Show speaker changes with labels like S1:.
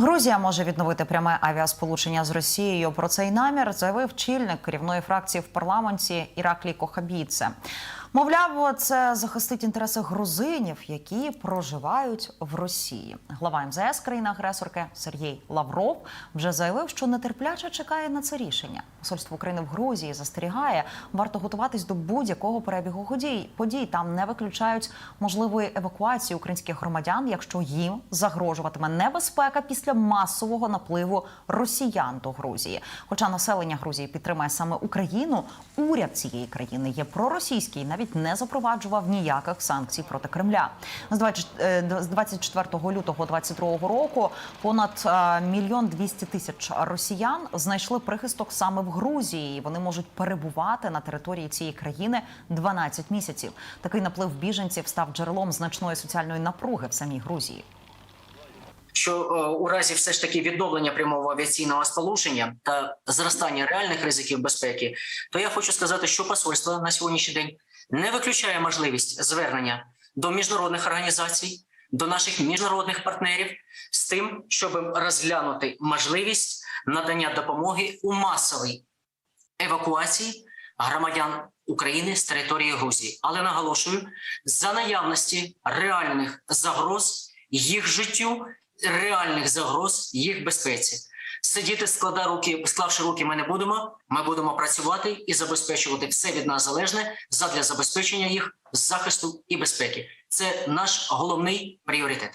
S1: Грузія може відновити пряме авіасполучення з Росією. Про цей намір заявив чільник керівної фракції в парламенті Іраклій Кохабідзе. Мовляв, це захистить інтереси грузинів, які проживають в Росії. Глава МЗС країни-агресорки Сергій Лавров вже заявив, що нетерпляче чекає на це рішення. Посольство України в Грузії застерігає, варто готуватись до будь-якого перебігу подій. Подій там не виключають можливої евакуації українських громадян, якщо їм загрожуватиме небезпека після масового напливу росіян до Грузії. Хоча населення Грузії підтримує саме Україну, уряд цієї країни є проросійський, навіть не запроваджував ніяких санкцій проти Кремля. З 20 е, 24 лютого 2022 року понад е, мільйон двісті тисяч росіян знайшли прихисток саме в Грузії. Вони можуть перебувати на території цієї країни 12 місяців. Такий наплив біженців став джерелом значної соціальної напруги в самій Грузії.
S2: що е, у разі все ж таки відновлення прямого авіаційного сполучення та зростання реальних ризиків безпеки, то я хочу сказати, що посольство на сьогоднішній день не виключає можливість звернення до міжнародних організацій, до наших міжнародних партнерів з тим, щоб розглянути можливість надання допомоги у масовій евакуації громадян України з території Грузії. Але наголошую, за наявності реальних загроз їх життю, реальних загроз їх безпеці. Сидіти, склада руки, склавши руки, ми не будемо. Ми будемо працювати і забезпечувати все від нас залежне задля забезпечення їх захисту і безпеки. Це наш головний пріоритет.